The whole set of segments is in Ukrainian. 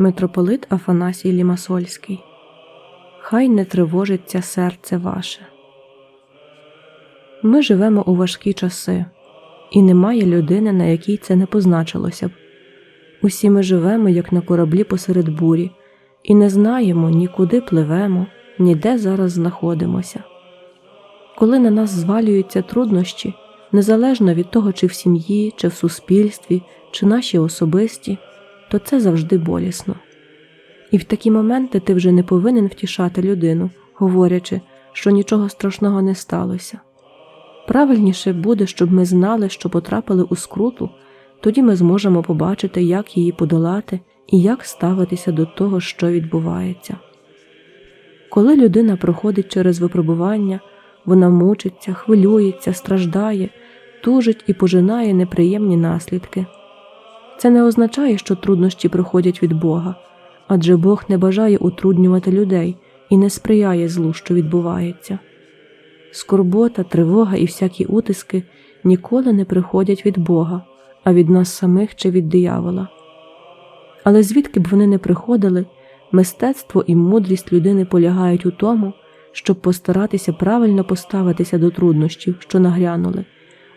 Митрополит Афанасій Лімасольський. Хай не тривожиться серце ваше. Ми живемо у важкі часи, і немає людини, на якій це не позначилося б. Усі ми живемо, як на кораблі посеред бурі, і не знаємо ні куди пливемо, ні де зараз знаходимося. Коли на нас звалюються труднощі, незалежно від того, чи в сім'ї, чи в суспільстві, чи наші особисті, то це завжди болісно. І в такі моменти ти вже не повинен втішати людину, говорячи, що нічого страшного не сталося. Правильніше буде, щоб ми знали, що потрапили у скруту, тоді ми зможемо побачити, як її подолати і як ставитися до того, що відбувається. Коли людина проходить через випробування, вона мучиться, хвилюється, страждає, тужить і пожинає неприємні наслідки. Це не означає, що труднощі приходять від Бога, адже Бог не бажає утруднювати людей і не сприяє злу, що відбувається. Скорбота, тривога і всякі утиски ніколи не приходять від Бога, а від нас самих чи від диявола. Але звідки б вони не приходили, мистецтво і мудрість людини полягають у тому, щоб постаратися правильно поставитися до труднощів, що нагрянули,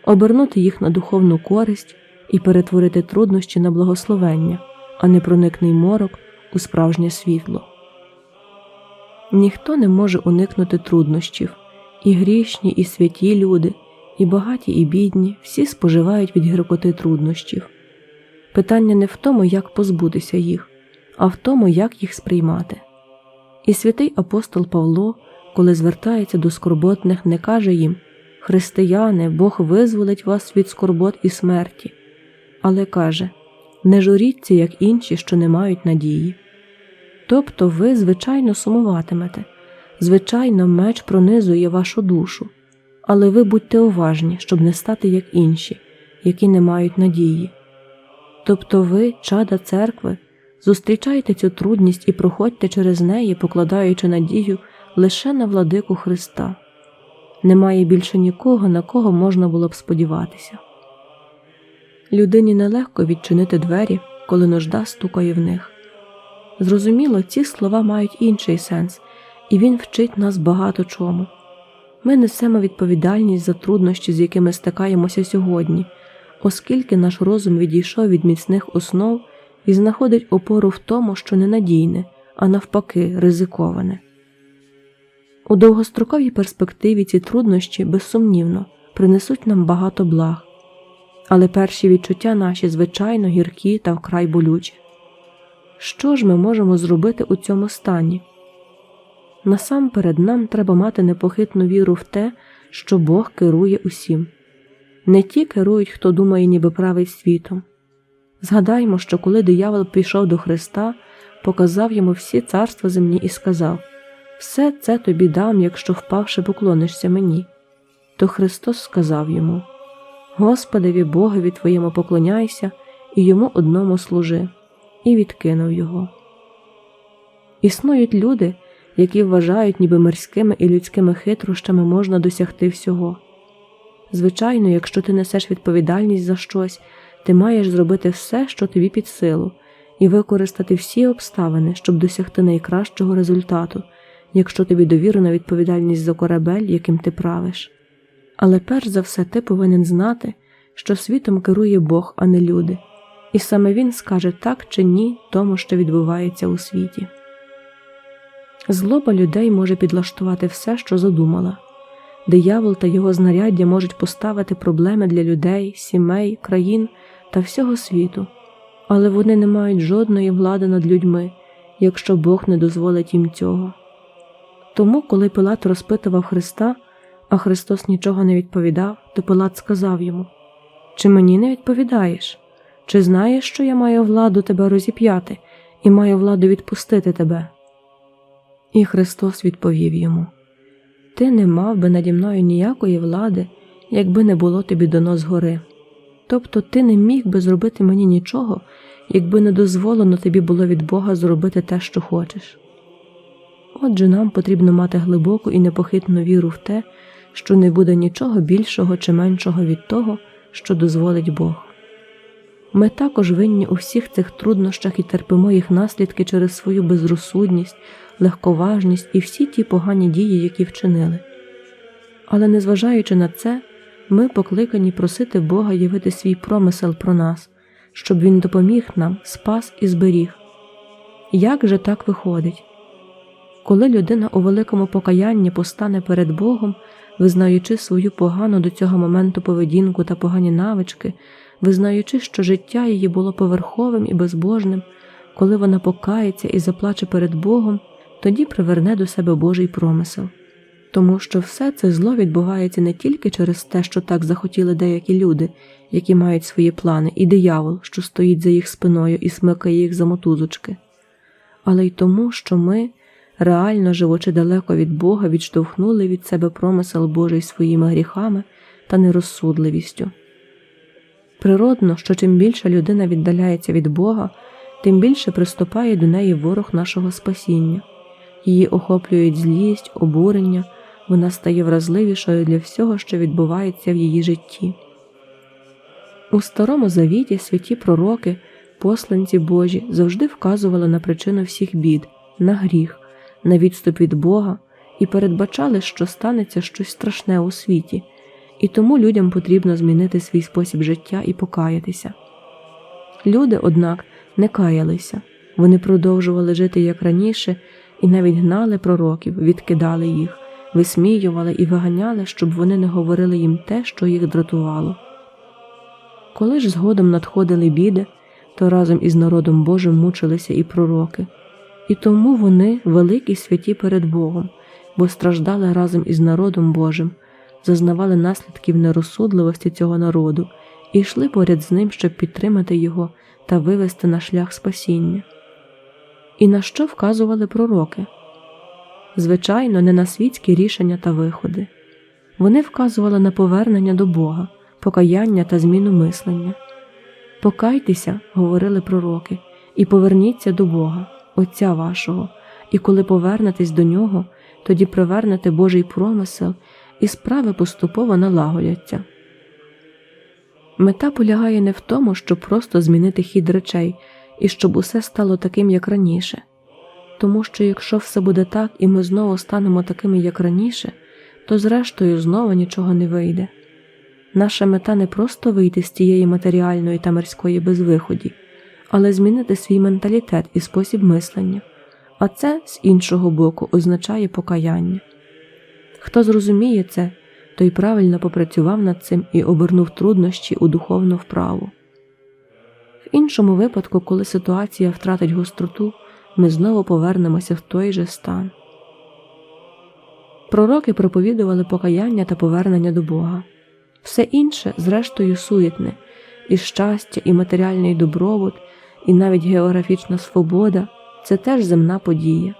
обернути їх на духовну користь і перетворити труднощі на благословення, а не проникний морок у справжнє світло. Ніхто не може уникнути труднощів, і грішні, і святі люди, і багаті, і бідні всі споживають від гіркоти труднощів. Питання не в тому, як позбутися їх, а в тому, як їх сприймати. І святий апостол Павло, коли звертається до скорботних, не каже їм Християни, Бог визволить вас від скорбот і смерті, але каже Не журіться, як інші, що не мають надії. Тобто ви, звичайно, сумуватимете, звичайно, меч пронизує вашу душу, але ви будьте уважні, щоб не стати як інші, які не мають надії. Тобто ви, чада церкви, зустрічайте цю трудність і проходьте через неї, покладаючи надію лише на владику Христа. Немає більше нікого, на кого можна було б сподіватися. Людині нелегко відчинити двері, коли нужда стукає в них. Зрозуміло, ці слова мають інший сенс, і він вчить нас багато чому. Ми несемо відповідальність за труднощі, з якими стикаємося сьогодні, оскільки наш розум відійшов від міцних основ і знаходить опору в тому, що ненадійне, а навпаки, ризиковане. У довгостроковій перспективі ці труднощі, безсумнівно, принесуть нам багато благ, але перші відчуття наші, звичайно, гіркі та вкрай болючі. Що ж ми можемо зробити у цьому стані? Насамперед нам треба мати непохитну віру в те, що Бог керує усім. Не ті керують, хто думає, ніби править світом. Згадаймо, що коли диявол пішов до Христа, показав йому всі царства земні і сказав Все це тобі дам, якщо впавши поклонишся мені. То Христос сказав йому Господеві Богові твоєму поклоняйся і йому одному служи, і відкинув його. Існують люди, які вважають, ніби мирськими і людськими хитрощами можна досягти всього. Звичайно, якщо ти несеш відповідальність за щось, ти маєш зробити все, що тобі під силу, і використати всі обставини, щоб досягти найкращого результату, якщо тобі довірена відповідальність за корабель, яким ти правиш. Але перш за все ти повинен знати, що світом керує Бог, а не люди, і саме Він скаже так чи ні тому, що відбувається у світі. Злоба людей може підлаштувати все, що задумала. Диявол та його знаряддя можуть поставити проблеми для людей, сімей, країн та всього світу, але вони не мають жодної влади над людьми, якщо Бог не дозволить їм цього. Тому, коли Пилат розпитував Христа, а Христос нічого не відповідав, то Пилат сказав йому Чи мені не відповідаєш? Чи знаєш, що я маю владу тебе розіп'яти і маю владу відпустити тебе? І Христос відповів йому Ти не мав би наді мною ніякої влади, якби не було тобі дано згори. Тобто ти не міг би зробити мені нічого, якби не дозволено тобі було від Бога зробити те, що хочеш. Отже, нам потрібно мати глибоку і непохитну віру в те, що не буде нічого більшого чи меншого від того, що дозволить Бог. Ми також винні у всіх цих труднощах і терпимо їх наслідки через свою безрозсудність, легковажність і всі ті погані дії, які вчинили. Але незважаючи на це, ми покликані просити Бога явити свій промисел про нас, щоб Він допоміг нам, спас і зберіг. Як же так виходить? Коли людина у великому покаянні постане перед Богом, визнаючи свою погану до цього моменту поведінку та погані навички, визнаючи, що життя її було поверховим і безбожним, коли вона покається і заплаче перед Богом, тоді приверне до себе Божий промисел. Тому що все це зло відбувається не тільки через те, що так захотіли деякі люди, які мають свої плани, і диявол, що стоїть за їх спиною і смикає їх за мотузочки, але й тому, що ми, реально живучи далеко від Бога, відштовхнули від себе промисел Божий своїми гріхами та нерозсудливістю. Природно, що чим більше людина віддаляється від Бога, тим більше приступає до неї ворог нашого спасіння, її охоплюють злість, обурення, вона стає вразливішою для всього, що відбувається в її житті. У Старому Завіті святі пророки, посланці Божі, завжди вказували на причину всіх бід, на гріх, на відступ від Бога і передбачали, що станеться щось страшне у світі, і тому людям потрібно змінити свій спосіб життя і покаятися. Люди, однак, не каялися, вони продовжували жити як раніше і навіть гнали пророків, відкидали їх, висміювали і виганяли, щоб вони не говорили їм те, що їх дратувало. Коли ж згодом надходили біди, то разом із народом Божим мучилися і пророки, і тому вони великі святі перед Богом, бо страждали разом із народом Божим, зазнавали наслідків нерозсудливості цього народу і йшли поряд з ним, щоб підтримати його та вивести на шлях спасіння. І на що вказували пророки? Звичайно, не на світські рішення та виходи. Вони вказували на повернення до Бога, покаяння та зміну мислення. Покайтеся, говорили пророки, і поверніться до Бога, Отця вашого, і коли повернетесь до нього, тоді привернете Божий промисел, і справи поступово налагодяться. Мета полягає не в тому, щоб просто змінити хід речей і щоб усе стало таким, як раніше. Тому що якщо все буде так, і ми знову станемо такими, як раніше, то зрештою знову нічого не вийде. Наша мета не просто вийти з тієї матеріальної та мирської безвиході, але змінити свій менталітет і спосіб мислення, а це з іншого боку означає покаяння. Хто зрозуміє це, той правильно попрацював над цим і обернув труднощі у духовну вправу. В іншому випадку, коли ситуація втратить гостроту, ми знову повернемося в той же стан. Пророки проповідували покаяння та повернення до Бога. Все інше, зрештою, суєтне, і щастя, і матеріальний добробут, і навіть географічна свобода це теж земна подія.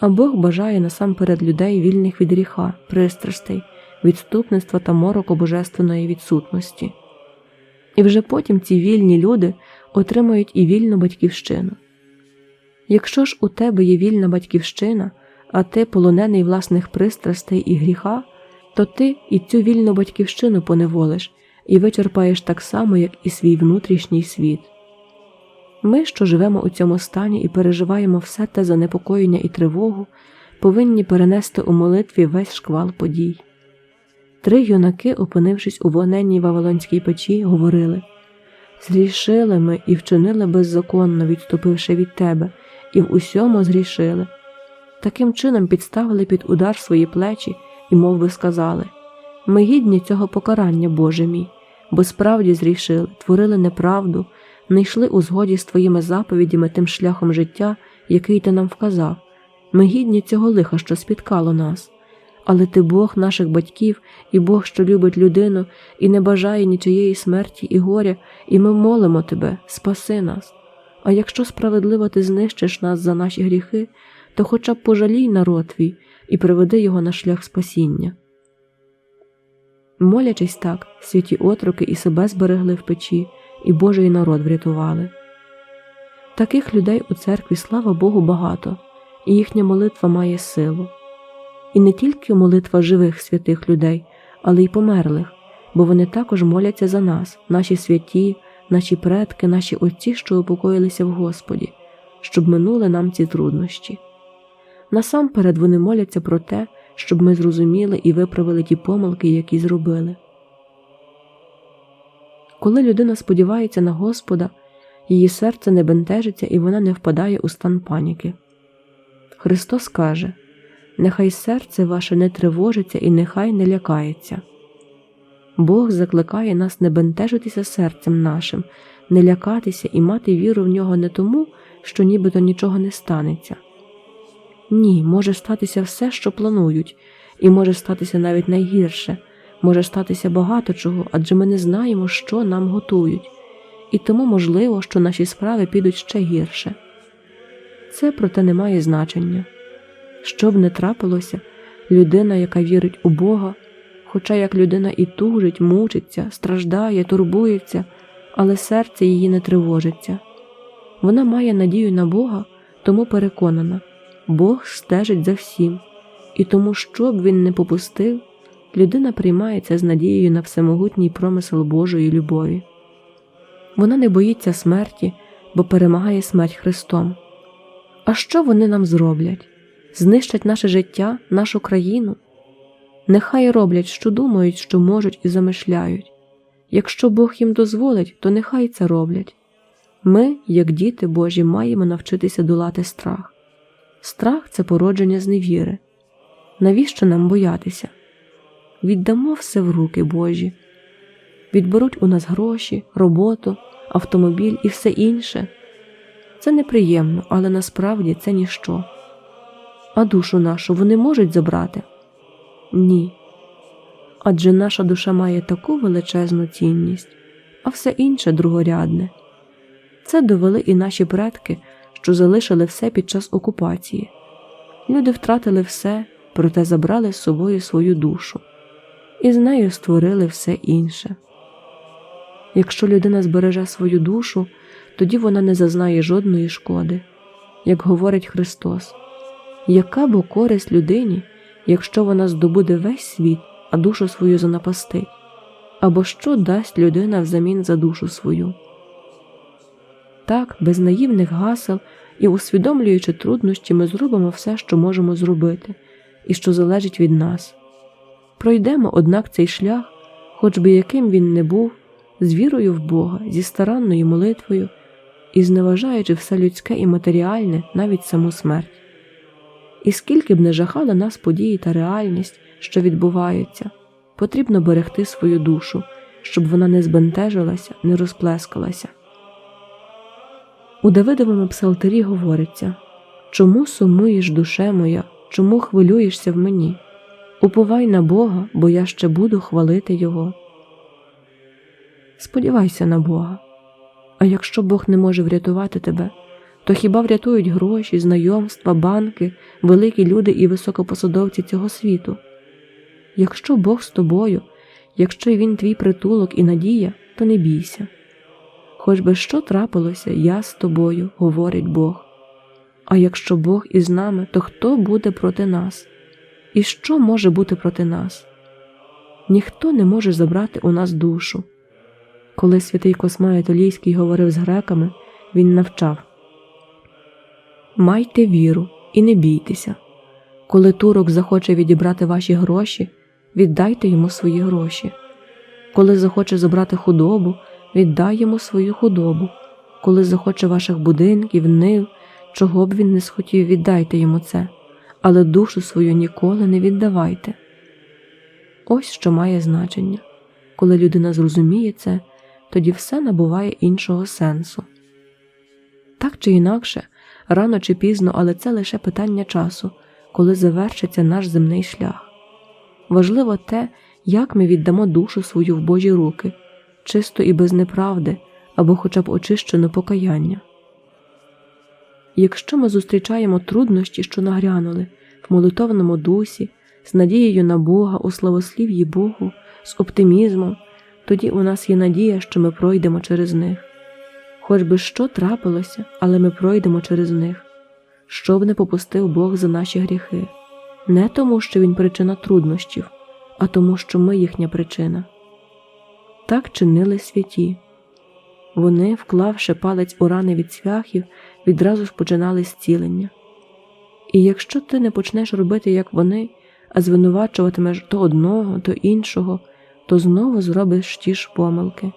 А Бог бажає насамперед людей вільних від гріха, пристрастей, відступництва та мороку божественної відсутності. І вже потім ці вільні люди отримають і вільну батьківщину. Якщо ж у тебе є вільна батьківщина, а ти полонений власних пристрастей і гріха, то ти і цю вільну батьківщину поневолиш і вичерпаєш так само, як і свій внутрішній світ. Ми, що живемо у цьому стані і переживаємо все те занепокоєння і тривогу, повинні перенести у молитві весь шквал подій. Три юнаки, опинившись у вогненній Вавилонській печі, говорили Зрішили ми і вчинили беззаконно, відступивши від тебе, і в усьому згрішили. Таким чином підставили під удар свої плечі і мов би, сказали Ми гідні цього покарання, Боже мій, бо справді зрішили, творили неправду, не йшли у згоді з твоїми заповідями тим шляхом життя, який ти нам вказав. Ми гідні цього лиха, що спіткало нас. Але ти Бог наших батьків і Бог, що любить людину і не бажає нічиєї смерті і горя, і ми молимо тебе, спаси нас. А якщо справедливо ти знищиш нас за наші гріхи, то хоча б пожалій народ твій і приведи його на шлях спасіння. Молячись так, святі отроки і себе зберегли в печі, і Божий народ врятували. Таких людей у церкві, слава Богу, багато, і їхня молитва має силу. І не тільки молитва живих святих людей, але й померлих, бо вони також моляться за нас, наші святі, наші предки, наші отці, що упокоїлися в Господі, щоб минули нам ці труднощі. Насамперед вони моляться про те, щоб ми зрозуміли і виправили ті помилки, які зробили. Коли людина сподівається на Господа, її серце не бентежиться і вона не впадає у стан паніки. Христос каже Нехай серце ваше не тривожиться і нехай не лякається. Бог закликає нас не бентежитися серцем нашим, не лякатися і мати віру в нього не тому, що нібито нічого не станеться. Ні, може статися все, що планують, і може статися навіть найгірше, може статися багато чого, адже ми не знаємо, що нам готують, і тому можливо, що наші справи підуть ще гірше. Це проте не має значення. Що б не трапилося, людина, яка вірить у Бога, хоча як людина і тужить, мучиться, страждає, турбується, але серце її не тривожиться. Вона має надію на Бога, тому переконана, Бог стежить за всім, і тому, що б він не попустив, людина приймається з надією на всемогутній промисел Божої любові. Вона не боїться смерті, бо перемагає смерть Христом. А що вони нам зроблять? Знищать наше життя, нашу країну? Нехай роблять, що думають, що можуть і замишляють. Якщо Бог їм дозволить, то нехай це роблять. Ми, як діти Божі, маємо навчитися долати страх. Страх це породження з невіри. Навіщо нам боятися? Віддамо все в руки Божі, відберуть у нас гроші, роботу, автомобіль і все інше. Це неприємно, але насправді це ніщо. А душу нашу вони можуть забрати? Ні. Адже наша душа має таку величезну цінність, а все інше другорядне. Це довели і наші предки, що залишили все під час окупації. Люди втратили все, проте забрали з собою свою душу, і з нею створили все інше. Якщо людина збереже свою душу, тоді вона не зазнає жодної шкоди, як говорить Христос. Яка бо користь людині, якщо вона здобуде весь світ, а душу свою занапастить? Або що дасть людина взамін за душу свою? Так, без наївних гасел і усвідомлюючи труднощі, ми зробимо все, що можемо зробити, і що залежить від нас. Пройдемо, однак, цей шлях, хоч би яким він не був, з вірою в Бога, зі старанною молитвою і зневажаючи все людське і матеріальне, навіть саму смерть. І скільки б не жахали нас події та реальність, що відбуваються, потрібно берегти свою душу, щоб вона не збентежилася, не розплескалася. У Давидовому псалтирі говориться Чому сумуєш, душе моя, чому хвилюєшся в мені? Уповай на Бога, бо я ще буду хвалити Його. Сподівайся на Бога. А якщо Бог не може врятувати тебе, то хіба врятують гроші, знайомства, банки, великі люди і високопосадовці цього світу? Якщо Бог з тобою, якщо Він твій притулок і надія, то не бійся. Хоч би що трапилося, я з тобою, говорить Бог. А якщо Бог із нами, то хто буде проти нас? І що може бути проти нас? Ніхто не може забрати у нас душу. Коли святий Космай Толійський говорив з греками, він навчав Майте віру і не бійтеся. Коли турок захоче відібрати ваші гроші, віддайте йому свої гроші. Коли захоче забрати худобу, віддай йому свою худобу. Коли захоче ваших будинків, нив, чого б він не схотів, віддайте йому це, але душу свою ніколи не віддавайте. Ось що має значення. Коли людина зрозуміє це, тоді все набуває іншого сенсу. Так чи інакше, рано чи пізно, але це лише питання часу, коли завершиться наш земний шлях. Важливо те, як ми віддамо душу свою в Божі руки, чисто і без неправди або хоча б очищено покаяння. Якщо ми зустрічаємо труднощі, що нагрянули в молитовному дусі, з надією на Бога, у славослів'ї Богу, з оптимізмом, тоді у нас є надія, що ми пройдемо через них. Хоч би що трапилося, але ми пройдемо через них, щоб не попустив Бог за наші гріхи, не тому, що Він причина труднощів, а тому, що ми їхня причина. Так чинили святі. Вони, вклавши палець у рани від цвяхів, відразу ж починали зцілення. І якщо ти не почнеш робити, як вони, а звинувачуватимеш то одного, то іншого, то знову зробиш ті ж помилки.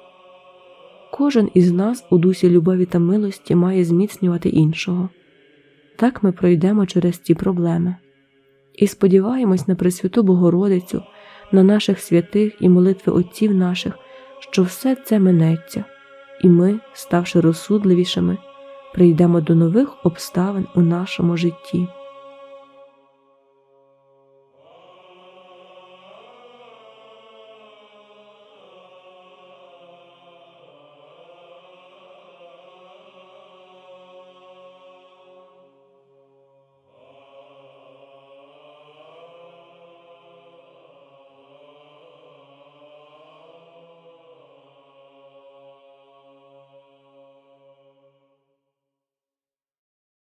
Кожен із нас у дусі любові та милості має зміцнювати іншого. Так ми пройдемо через ці проблеми. І сподіваємось на Пресвяту Богородицю, на наших святих і молитви отців наших, що все це минеться, і ми, ставши розсудливішими, прийдемо до нових обставин у нашому житті.